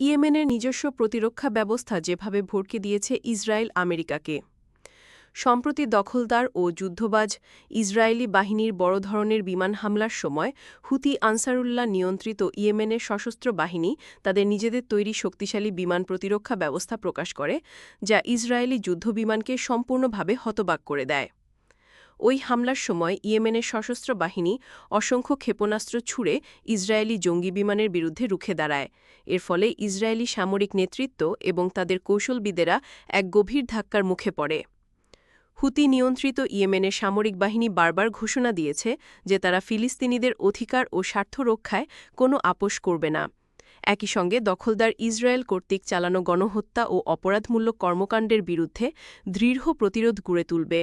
ইয়েমেনের নিজস্ব প্রতিরক্ষা ব্যবস্থা যেভাবে ভড়কে দিয়েছে ইসরায়েল আমেরিকাকে। সম্প্রতি দখলদার ও যুদ্ধবাজ ইসরায়েলি বাহিনীর বড় ধরনের বিমান হামলার সময় হুতি আনসারুল্লাহ নিয়ন্ত্রিত ইয়েমেনের সশস্ত্র বাহিনী তাদের নিজেদের তৈরি শক্তিশালী বিমান প্রতিরক্ষা ব্যবস্থা প্রকাশ করে, যা ইসরায়েলি যুদ্ধবিমানকে সম্পূর্ণভাবে হতবাক করে দেয়। ওই হামলার সময় ইয়েমেনের সশস্ত্র বাহিনী অসংখ্য ক্ষেপণাস্ত্র ছুড়ে ইসরায়েলি জঙ্গি বিমানের বিরুদ্ধে রুখে দাঁড়ায়। এর ফলে ইসরায়েলি সামরিক নেতৃত্ব এবং তাদের কৌশলবিদেরা এক গভীর ধাক্কার মুখে পড়ে। হুতি নিয়ন্ত্রিত ইয়েমেনের সামরিক বাহিনী বারবার ঘোষণা দিয়েছে যে তারা ফিলিস্তিনিদের অধিকার ও স্বার্থ রক্ষায় কোনো আপোষ করবে না। একই সঙ্গে দখলদার ইসরায়েল কর্তৃক চালানো গণহত্যা ও অপরাধমূলক কর্মকাণ্ডের বিরুদ্ধে দৃঢ় প্রতিরোধ গড়ে তুলবে।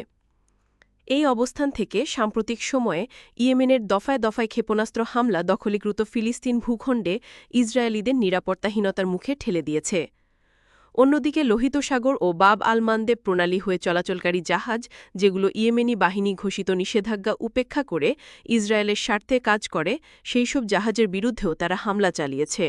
এই অবস্থান থেকে সাম্প্রতিক সময়ে ইয়েমেনের দফায় দফায় ক্ষেপণাস্ত্র হামলা দখলীকৃত ফিলিস্তিন ভূখণ্ডে ইসরায়েলিদের নিরাপত্তাহীনতার মুখে ঠেলে দিয়েছে। অন্যদিকে লোহিত সাগর ও বাব আল মানদেব প্রণালী হয়ে চলাচলকারী জাহাজ, যেগুলো ইয়েমেনি বাহিনী ঘোষিত নিষেধাজ্ঞা উপেক্ষা করে ইসরায়েলের স্বার্থে কাজ করে সেই সব জাহাজের বিরুদ্ধেও তারা হামলা চালিয়েছে।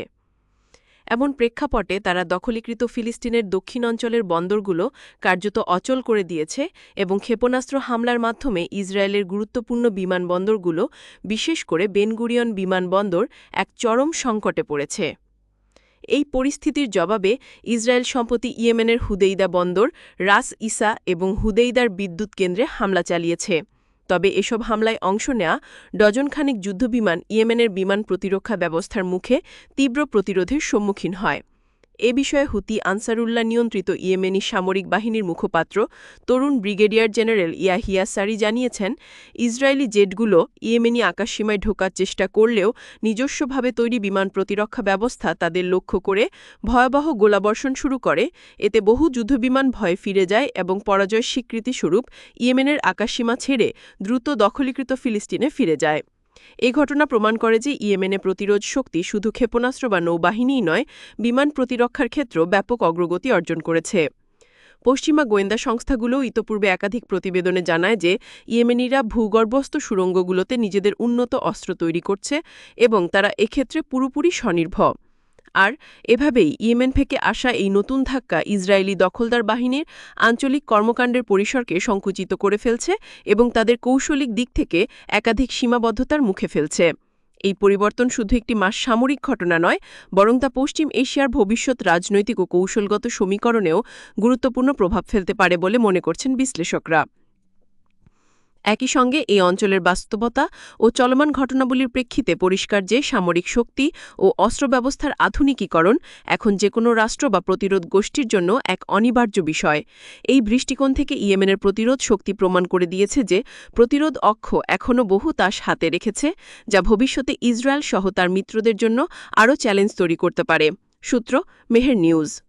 এমন প্রেক্ষাপটে তারা দখলীকৃত ফিলিস্তিনের দক্ষিণ অঞ্চলের বন্দরগুলো কার্যত অচল করে দিয়েছে এবং ক্ষেপণাস্ত্র হামলার মাধ্যমে ইসরায়েলের গুরুত্বপূর্ণ বিমানবন্দরগুলো, বিশেষ করে বেনগুরিয়ন বিমানবন্দর, এক চরম সংকটে পড়েছে। এই পরিস্থিতির জবাবে ইসরায়েল সম্প্রতি ইয়েমেনের হুদেইদা বন্দর, রাস ইসা এবং হুদেইদার বিদ্যুৎ কেন্দ্রে হামলা চালিয়েছে। তবে এসব হামলায় অংশ নেয়া ডজনখানিক যুদ্ধবিমান ইয়েমেনের বিমান প্রতিরক্ষা ব্যবস্থার মুখে তীব্র প্রতিরোধের সম্মুখীন হয়। এ বিষয়ে হুতি আনসারুল্লাহ নিয়ন্ত্রিত ইয়েমেনি সামরিক বাহিনীর মুখপাত্র তরুণ ব্রিগেডিয়ার জেনারেল ইয়াহিয়া সারি জানিয়েছেন, ইসরায়েলি জেটগুলো ইয়েমেনি আকাশসীমায় ঢোকার চেষ্টা করলেও নিজস্বভাবে তৈরি বিমান প্রতিরক্ষা ব্যবস্থা তাদের লক্ষ্য করে ভয়াবহ গোলাবর্ষণ শুরু করে। এতে বহু যুদ্ধবিমান ভয়ে ফিরে যায় এবং পরাজয় স্বীকৃতিস্বরূপ ইয়েমেনের আকাশসীমা ছেড়ে দ্রুত দখলীকৃত ফিলিস্তিনে ফিরে যায়। এই ঘটনা প্রমাণ করে যে ইয়েমেনে প্রতিরোধ শক্তি শুধু ক্ষেপণাস্ত্র বা নৌবাহিনীই নয়, বিমান প্রতিরক্ষার ক্ষেত্রেও ব্যাপক অগ্রগতি অর্জন করেছে। পশ্চিমা গোয়েন্দা সংস্থাগুলো ইতপূর্বে একাধিক প্রতিবেদনে জানায় যে ইয়েমেনিরা ভূগর্ভস্থ সুড়ঙ্গগুলোতে নিজেদের উন্নত অস্ত্র তৈরি করছে এবং তারা এক্ষেত্রে পুরোপুরি স্বনির্ভর। আর এভাবেই ইয়েমেন থেকে আসা এই নতুন ধাক্কা ইসরায়েলি দখলদার বাহিনীর আঞ্চলিক কর্মকাণ্ডের পরিসরকে সংকুচিত করে ফেলছে এবং তাদের কৌশলিক দিক থেকে একাধিক সীমাবদ্ধতার মুখে ফেলছে। এই পরিবর্তন শুধু একটি মাস সামরিক ঘটনা নয়, বরং তা পশ্চিম এশিয়ার ভবিষ্যৎ রাজনৈতিক ও কৌশলগত সমীকরণেও গুরুত্বপূর্ণ প্রভাব ফেলতে পারে বলে মনে করছেন বিশ্লেষকরা। একই সঙ্গে এই অঞ্চলের বাস্তবতা ও চলমান ঘটনাবলীর প্রেক্ষিতে পরিষ্কার যে সামরিক শক্তি ও অস্ত্র ব্যবস্থার আধুনিকীকরণ এখন যে কোনো রাষ্ট্র বা প্রতিরোধ গোষ্ঠীর জন্য এক অনিবার্য বিষয়। এই দৃষ্টিকোণ থেকে ইয়েমেনের প্রতিরোধ শক্তি প্রমাণ করে দিয়েছে যে প্রতিরোধ অক্ষ এখনও বহু তাস হাতে রেখেছে, যা ভবিষ্যতে ইসরায়েল সহ তার মিত্রদের জন্য আরও চ্যালেঞ্জ তৈরি করতে পারে। সূত্র মেহের নিউজ।